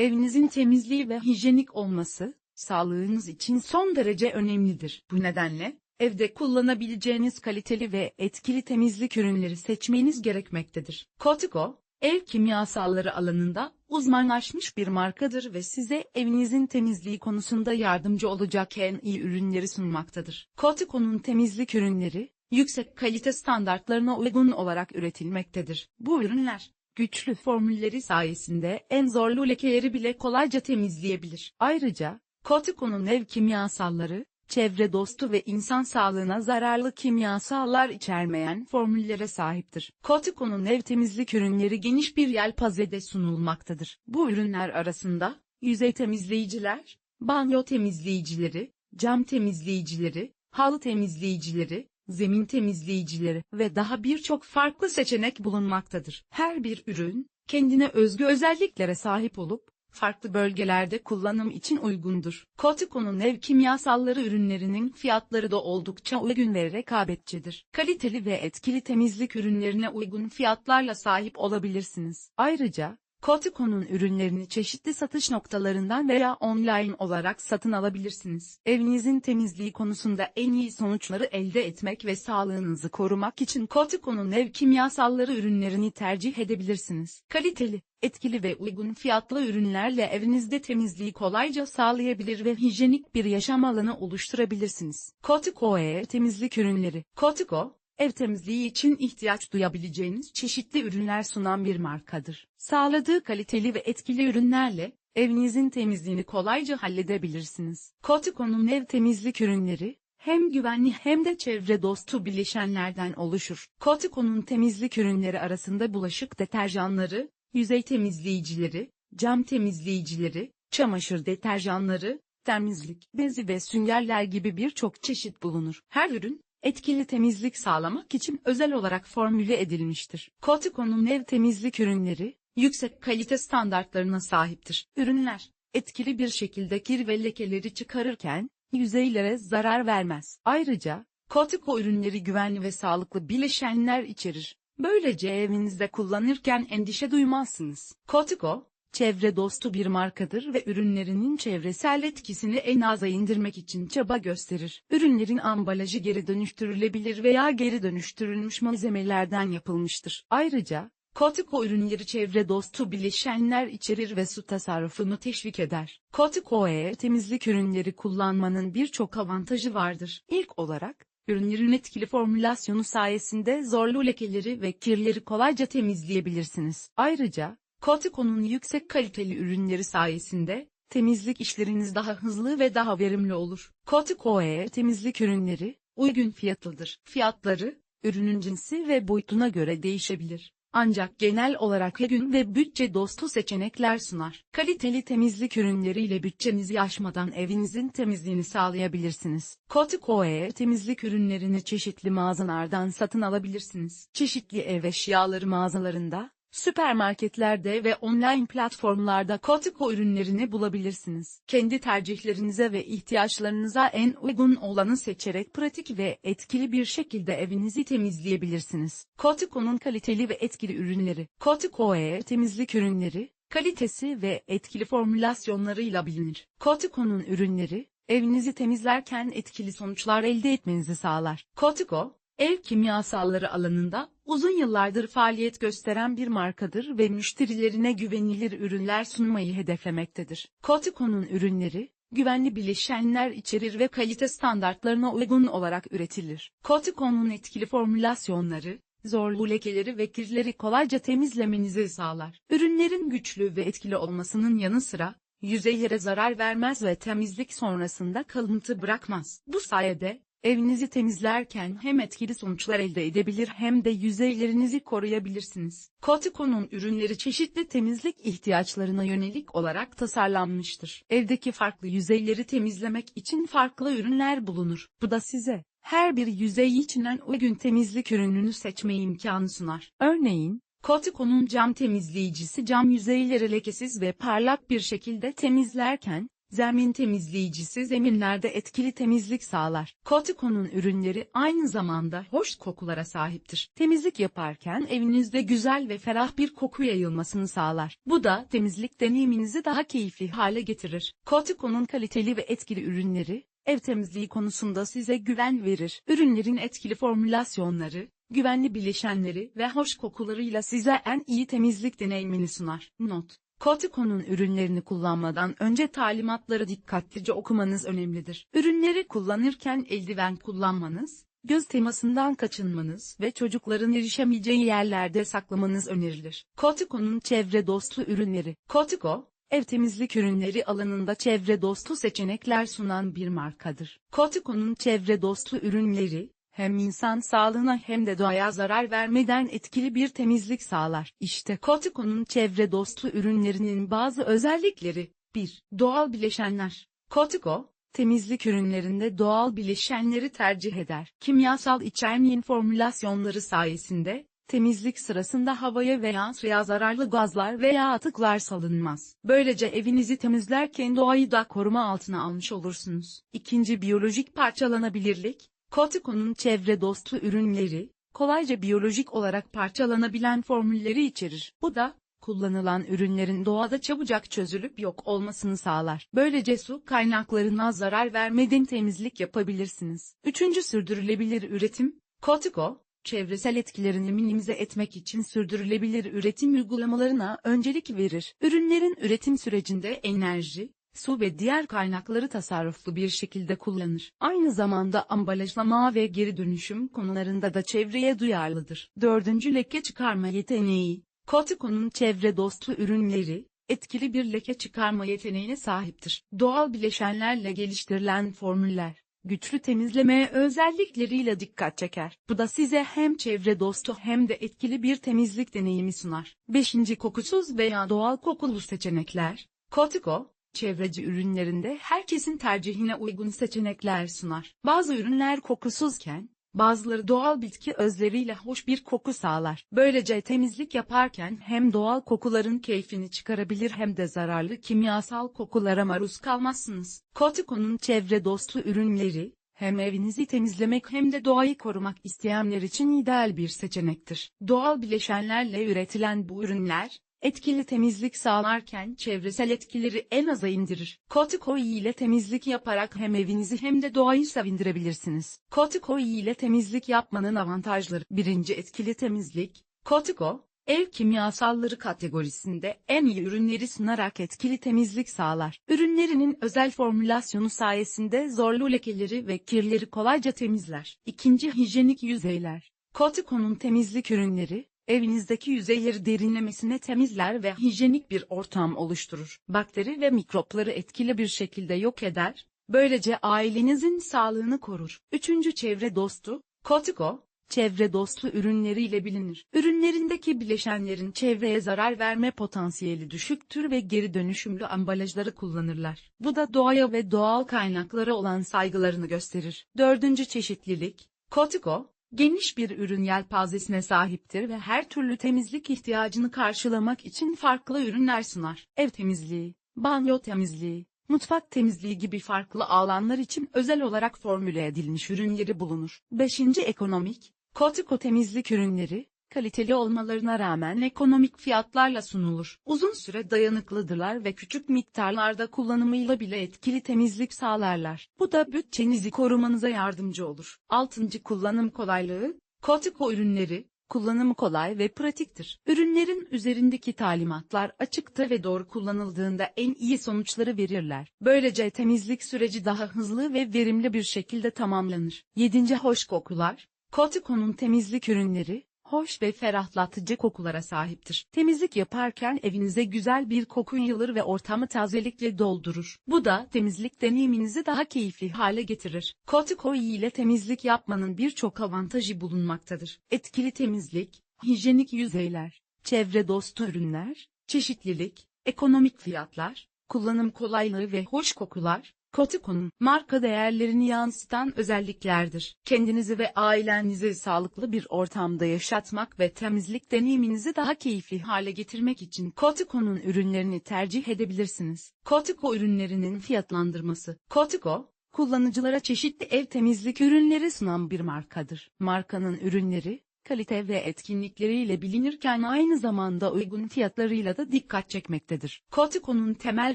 Evinizin temizliği ve hijyenik olması, sağlığınız için son derece önemlidir. Bu nedenle, evde kullanabileceğiniz kaliteli ve etkili temizlik ürünleri seçmeniz gerekmektedir. Kotiko, ev kimyasalları alanında uzmanlaşmış bir markadır ve size evinizin temizliği konusunda yardımcı olacak en iyi ürünleri sunmaktadır. Kotiko'nun temizlik ürünleri, yüksek kalite standartlarına uygun olarak üretilmektedir. Bu ürünler, güçlü formülleri sayesinde en zorlu lekeleri bile kolayca temizleyebilir. Ayrıca, Kotiko'nun ev kimyasalları, çevre dostu ve insan sağlığına zararlı kimyasallar içermeyen formüllere sahiptir. Kotiko'nun ev temizlik ürünleri geniş bir yelpazede sunulmaktadır. Bu ürünler arasında, yüzey temizleyiciler, banyo temizleyicileri, cam temizleyicileri, halı temizleyicileri, zemin temizleyicileri ve daha birçok farklı seçenek bulunmaktadır. Her bir ürün, kendine özgü özelliklere sahip olup, farklı bölgelerde kullanım için uygundur. Kotiko'nun ev kimyasalları ürünlerinin fiyatları da oldukça uygun ve rekabetçidir. Kaliteli ve etkili temizlik ürünlerine uygun fiyatlarla sahip olabilirsiniz. Ayrıca, Kotiko'nun ürünlerini çeşitli satış noktalarından veya online olarak satın alabilirsiniz. Evinizin temizliği konusunda en iyi sonuçları elde etmek ve sağlığınızı korumak için Kotiko'nun ev kimyasalları ürünlerini tercih edebilirsiniz. Kaliteli, etkili ve uygun fiyatlı ürünlerle evinizde temizliği kolayca sağlayabilir ve hijyenik bir yaşam alanı oluşturabilirsiniz. Kotiko ev temizlik ürünleri. Kotiko, ev temizliği için ihtiyaç duyabileceğiniz çeşitli ürünler sunan bir markadır. Sağladığı kaliteli ve etkili ürünlerle, evinizin temizliğini kolayca halledebilirsiniz. Kotiko'nun ev temizlik ürünleri, hem güvenli hem de çevre dostu bileşenlerden oluşur. Kotiko'nun temizlik ürünleri arasında bulaşık deterjanları, yüzey temizleyicileri, cam temizleyicileri, çamaşır deterjanları, temizlik bezi ve süngerler gibi birçok çeşit bulunur. Her ürün, etkili temizlik sağlamak için özel olarak formüle edilmiştir. Kotiko'nun ev temizlik ürünleri, yüksek kalite standartlarına sahiptir. Ürünler, etkili bir şekilde kir ve lekeleri çıkarırken, yüzeylere zarar vermez. Ayrıca, Kotiko ürünleri güvenli ve sağlıklı bileşenler içerir. Böylece evinizde kullanırken endişe duymazsınız. Kotiko, çevre dostu bir markadır ve ürünlerinin çevresel etkisini en aza indirmek için çaba gösterir. Ürünlerin ambalajı geri dönüştürülebilir veya geri dönüştürülmüş malzemelerden yapılmıştır. Ayrıca, Kotiko ürünleri çevre dostu bileşenler içerir ve su tasarrufunu teşvik eder. Kotiko E temizlik ürünleri kullanmanın birçok avantajı vardır. İlk olarak, ürünlerin etkili formülasyonu sayesinde zorlu lekeleri ve kirleri kolayca temizleyebilirsiniz. Ayrıca, Kotiko'nun yüksek kaliteli ürünleri sayesinde, temizlik işleriniz daha hızlı ve daha verimli olur. Kotiko E temizlik ürünleri, uygun fiyatlıdır. Fiyatları, ürünün cinsi ve boyutuna göre değişebilir. Ancak genel olarak gün ve bütçe dostu seçenekler sunar. Kaliteli temizlik ürünleriyle bütçenizi aşmadan evinizin temizliğini sağlayabilirsiniz. Kotiko E temizlik ürünlerini çeşitli mağazalardan satın alabilirsiniz. Çeşitli ev eşyaları mağazalarında, süpermarketlerde ve online platformlarda Kotiko ürünlerini bulabilirsiniz. Kendi tercihlerinize ve ihtiyaçlarınıza en uygun olanı seçerek pratik ve etkili bir şekilde evinizi temizleyebilirsiniz. Kotiko'nun kaliteli ve etkili ürünleri. Kotiko E temizlik ürünleri, kalitesi ve etkili formülasyonlarıyla bilinir. Kotiko'nun ürünleri, evinizi temizlerken etkili sonuçlar elde etmenizi sağlar. Kotiko, ev kimyasalları alanında uzun yıllardır faaliyet gösteren bir markadır ve müşterilerine güvenilir ürünler sunmayı hedeflemektedir. Kotiko'nun ürünleri, güvenli bileşenler içerir ve kalite standartlarına uygun olarak üretilir. Kotiko'nun etkili formülasyonları, zorlu lekeleri ve kirleri kolayca temizlemenizi sağlar. Ürünlerin güçlü ve etkili olmasının yanı sıra, yüzeylere zarar vermez ve temizlik sonrasında kalıntı bırakmaz. Bu sayede, Evinizi temizlerken hem etkili sonuçlar elde edebilir hem de yüzeylerinizi koruyabilirsiniz. Kotiko'nun ürünleri çeşitli temizlik ihtiyaçlarına yönelik olarak tasarlanmıştır. Evdeki farklı yüzeyleri temizlemek için farklı ürünler bulunur. Bu da size her bir yüzey içinden uygun temizlik ürününü seçme imkanı sunar. Örneğin, Kotiko'nun cam temizleyicisi cam yüzeyleri lekesiz ve parlak bir şekilde temizlerken, zemin temizleyicisi zeminlerde etkili temizlik sağlar. Kotiko'nun ürünleri aynı zamanda hoş kokulara sahiptir. Temizlik yaparken evinizde güzel ve ferah bir koku yayılmasını sağlar. Bu da temizlik deneyiminizi daha keyifli hale getirir. Kotiko'nun kaliteli ve etkili ürünleri, ev temizliği konusunda size güven verir. Ürünlerin etkili formülasyonları, güvenli bileşenleri ve hoş kokularıyla size en iyi temizlik deneyimini sunar. Not Kotiko'nun ürünlerini kullanmadan önce talimatları dikkatlice okumanız önemlidir. Ürünleri kullanırken eldiven kullanmanız, göz temasından kaçınmanız ve çocukların erişemeyeceği yerlerde saklamanız önerilir. Kotiko'nun çevre dostu ürünleri. Kotiko, ev temizlik ürünleri alanında çevre dostu seçenekler sunan bir markadır. Kotiko'nun çevre dostu ürünleri, hem insan sağlığına hem de doğaya zarar vermeden etkili bir temizlik sağlar. İşte Kotiko'nun çevre dostu ürünlerinin bazı özellikleri. 1. Doğal bileşenler. Kotiko, temizlik ürünlerinde doğal bileşenleri tercih eder. Kimyasal içermeyen formülasyonları sayesinde, temizlik sırasında havaya veya suya zararlı gazlar veya atıklar salınmaz. Böylece evinizi temizlerken doğayı da koruma altına almış olursunuz. İkinci biyolojik parçalanabilirlik, Kotiko'nun çevre dostu ürünleri, kolayca biyolojik olarak parçalanabilen formülleri içerir. Bu da, kullanılan ürünlerin doğada çabucak çözülüp yok olmasını sağlar. Böylece su kaynaklarına zarar vermeden temizlik yapabilirsiniz. Üçüncü sürdürülebilir üretim, Kotiko, çevresel etkilerini minimize etmek için sürdürülebilir üretim uygulamalarına öncelik verir. Ürünlerin üretim sürecinde enerji, su ve diğer kaynakları tasarruflu bir şekilde kullanır. Aynı zamanda ambalajlama ve geri dönüşüm konularında da çevreye duyarlıdır. Dördüncü leke çıkarma yeteneği. Kotiko'nun çevre dostu ürünleri, etkili bir leke çıkarma yeteneğine sahiptir. Doğal bileşenlerle geliştirilen formüller, güçlü temizleme özellikleriyle dikkat çeker. Bu da size hem çevre dostu hem de etkili bir temizlik deneyimi sunar. 5. Kokusuz veya doğal kokulu seçenekler. Kotiko, çevreci ürünlerinde herkesin tercihine uygun seçenekler sunar. Bazı ürünler kokusuzken, bazıları doğal bitki özleriyle hoş bir koku sağlar. Böylece temizlik yaparken hem doğal kokuların keyfini çıkarabilir hem de zararlı kimyasal kokulara maruz kalmazsınız. Kotiko'nun çevre dostu ürünleri, hem evinizi temizlemek hem de doğayı korumak isteyenler için ideal bir seçenektir. Doğal bileşenlerle üretilen bu ürünler, etkili temizlik sağlarken çevresel etkileri en aza indirir. Kotiko ile temizlik yaparak hem evinizi hem de doğayı sevindirebilirsiniz. Kotiko ile temizlik yapmanın avantajları. Birinci etkili temizlik. Kotiko, ev kimyasalları kategorisinde en iyi ürünleri sunarak etkili temizlik sağlar. Ürünlerinin özel formülasyonu sayesinde zorlu lekeleri ve kirleri kolayca temizler. İkinci hijyenik yüzeyler. Kotiko'nun temizlik ürünleri, evinizdeki yüzeyleri derinlemesine temizler ve hijyenik bir ortam oluşturur. Bakteri ve mikropları etkili bir şekilde yok eder, böylece ailenizin sağlığını korur. Üçüncü çevre dostu, Kotiko, çevre dostu ürünleriyle bilinir. Ürünlerindeki bileşenlerin çevreye zarar verme potansiyeli düşüktür ve geri dönüşümlü ambalajları kullanırlar. Bu da doğaya ve doğal kaynaklara olan saygılarını gösterir. Dördüncü çeşitlilik, Kotiko, geniş bir ürün yelpazesine sahiptir ve her türlü temizlik ihtiyacını karşılamak için farklı ürünler sunar. Ev temizliği, banyo temizliği, mutfak temizliği gibi farklı alanlar için özel olarak formüle edilmiş ürünleri bulunur. 5. Ekonomik, Kotiko temizlik ürünleri, kaliteli olmalarına rağmen ekonomik fiyatlarla sunulur. Uzun süre dayanıklıdırlar ve küçük miktarlarda kullanımıyla bile etkili temizlik sağlarlar. Bu da bütçenizi korumanıza yardımcı olur. 6. Kullanım kolaylığı, Kotiko ürünleri, kullanımı kolay ve pratiktir. Ürünlerin üzerindeki talimatlar açıktır ve doğru kullanıldığında en iyi sonuçları verirler. Böylece temizlik süreci daha hızlı ve verimli bir şekilde tamamlanır. 7. Hoş kokular, Kotiko'nun temizlik ürünleri, hoş ve ferahlatıcı kokulara sahiptir. Temizlik yaparken evinize güzel bir koku yayılır ve ortamı tazelikle doldurur. Bu da temizlik deneyiminizi daha keyifli hale getirir. Kotiko ile temizlik yapmanın birçok avantajı bulunmaktadır. Etkili temizlik, hijyenik yüzeyler, çevre dostu ürünler, çeşitlilik, ekonomik fiyatlar, kullanım kolaylığı ve hoş kokular, Kotiko'nun marka değerlerini yansıtan özelliklerdir. Kendinizi ve ailenizi sağlıklı bir ortamda yaşatmak ve temizlik deneyiminizi daha keyifli hale getirmek için Kotiko'nun ürünlerini tercih edebilirsiniz. Kotiko ürünlerinin fiyatlandırması. Kotiko, kullanıcılara çeşitli ev temizlik ürünleri sunan bir markadır. Markanın ürünleri, kalite ve etkinlikleriyle bilinirken aynı zamanda uygun fiyatlarıyla da dikkat çekmektedir. Kotiko'nun temel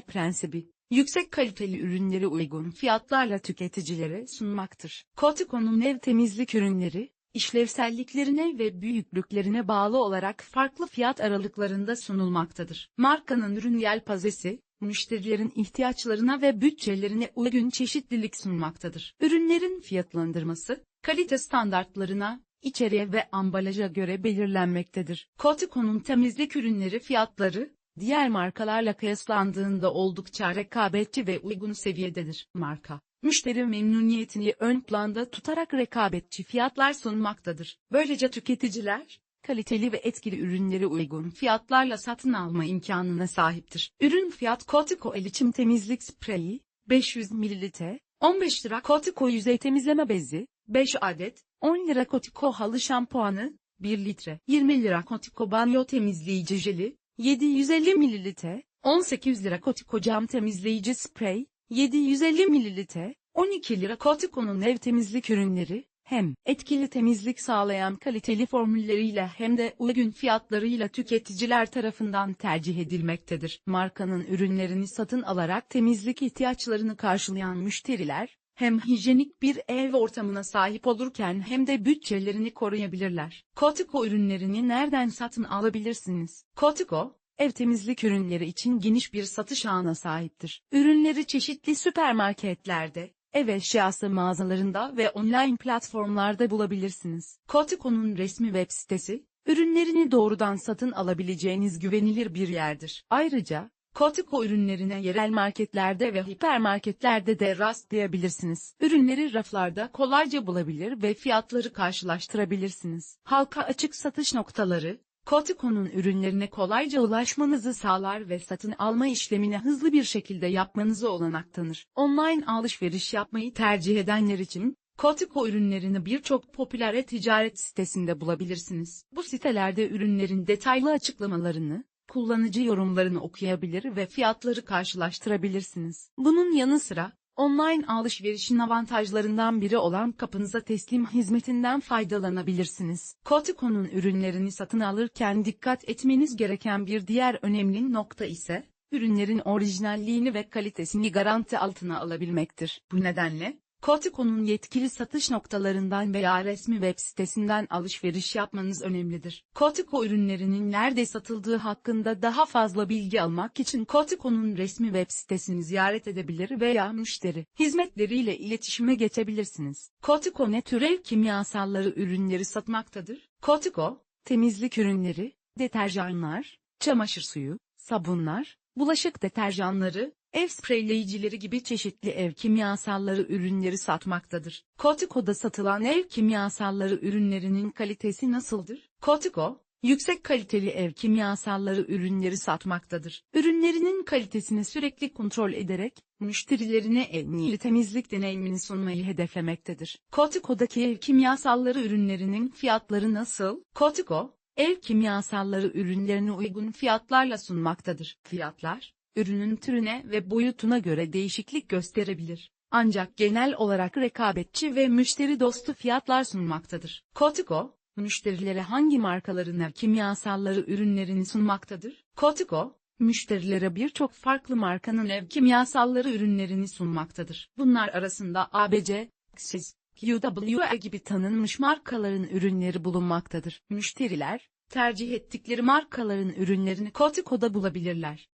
prensibi, yüksek kaliteli ürünleri uygun fiyatlarla tüketicilere sunmaktır. Kotiko'nun ev temizlik ürünleri, işlevselliklerine ve büyüklüklerine bağlı olarak farklı fiyat aralıklarında sunulmaktadır. Markanın ürün yelpazesi, müşterilerin ihtiyaçlarına ve bütçelerine uygun çeşitlilik sunmaktadır. Ürünlerin fiyatlandırması, kalite standartlarına, içeriğe ve ambalaja göre belirlenmektedir. Kotiko'nun temizlik ürünleri fiyatları, diğer markalarla kıyaslandığında oldukça rekabetçi ve uygun seviyededir. Marka, müşteri memnuniyetini ön planda tutarak rekabetçi fiyatlar sunmaktadır. Böylece tüketiciler, kaliteli ve etkili ürünleri uygun fiyatlarla satın alma imkanına sahiptir. Ürün fiyat Kotiko el içim temizlik spreyi, 500 ml, 15 lira Kotiko yüzey temizleme bezi, 5 adet, 10 lira Kotiko halı şampuanı, 1 litre, 20 lira Kotiko banyo temizleyici jeli, 750 ml, 18 lira Kotiko cam temizleyici sprey, 750 ml, 12 lira Kotiko'nun ev temizlik ürünleri, hem etkili temizlik sağlayan kaliteli formülleriyle hem de uygun fiyatlarıyla tüketiciler tarafından tercih edilmektedir. Markanın ürünlerini satın alarak temizlik ihtiyaçlarını karşılayan müşteriler, hem hijyenik bir ev ortamına sahip olurken hem de bütçelerini koruyabilirler. Kotiko ürünlerini nereden satın alabilirsiniz? Kotiko, ev temizlik ürünleri için geniş bir satış ağına sahiptir. Ürünleri çeşitli süpermarketlerde, ev eşyası mağazalarında ve online platformlarda bulabilirsiniz. Kotiko'nun resmi web sitesi, ürünlerini doğrudan satın alabileceğiniz güvenilir bir yerdir. Ayrıca, Kotiko ürünlerine yerel marketlerde ve hipermarketlerde de rastlayabilirsiniz. Ürünleri raflarda kolayca bulabilir ve fiyatları karşılaştırabilirsiniz. Halka açık satış noktaları, Kotiko'nun ürünlerine kolayca ulaşmanızı sağlar ve satın alma işlemini hızlı bir şekilde yapmanızı olanak tanır. Online alışveriş yapmayı tercih edenler için, Kotiko ürünlerini birçok popüler e-ticaret sitesinde bulabilirsiniz. Bu sitelerde ürünlerin detaylı açıklamalarını, kullanıcı yorumlarını okuyabilir ve fiyatları karşılaştırabilirsiniz. Bunun yanı sıra, online alışverişin avantajlarından biri olan kapınıza teslim hizmetinden faydalanabilirsiniz. Kotiko'nun ürünlerini satın alırken dikkat etmeniz gereken bir diğer önemli nokta ise, ürünlerin orijinalliğini ve kalitesini garanti altına alabilmektir. Bu nedenle, Kotiko'nun yetkili satış noktalarından veya resmi web sitesinden alışveriş yapmanız önemlidir. Kotiko ürünlerinin nerede satıldığı hakkında daha fazla bilgi almak için Kotiko'nun resmi web sitesini ziyaret edebilir veya müşteri hizmetleriyle iletişime geçebilirsiniz. Kotiko ne tür kimyasalları ürünleri satmaktadır? Kotiko, temizlik ürünleri, deterjanlar, çamaşır suyu, sabunlar, bulaşık deterjanları, ev spreyleyicileri gibi çeşitli ev kimyasalları ürünleri satmaktadır. Kotiko'da satılan ev kimyasalları ürünlerinin kalitesi nasıldır? Kotiko, yüksek kaliteli ev kimyasalları ürünleri satmaktadır. Ürünlerinin kalitesini sürekli kontrol ederek, müşterilerine en iyi temizlik deneyimini sunmayı hedeflemektedir. Kotiko'daki ev kimyasalları ürünlerinin fiyatları nasıl? Kotiko, ev kimyasalları ürünlerini uygun fiyatlarla sunmaktadır. Fiyatlar, ürünün türüne ve boyutuna göre değişiklik gösterebilir. Ancak genel olarak rekabetçi ve müşteri dostu fiyatlar sunmaktadır. Kotiko, müşterilere hangi markaların kimyasalları ürünlerini sunmaktadır? Kotiko, müşterilere birçok farklı markanın ev kimyasalları ürünlerini sunmaktadır. Bunlar arasında ABC, Xis, QWE gibi tanınmış markaların ürünleri bulunmaktadır. Müşteriler, tercih ettikleri markaların ürünlerini Kotiko'da bulabilirler.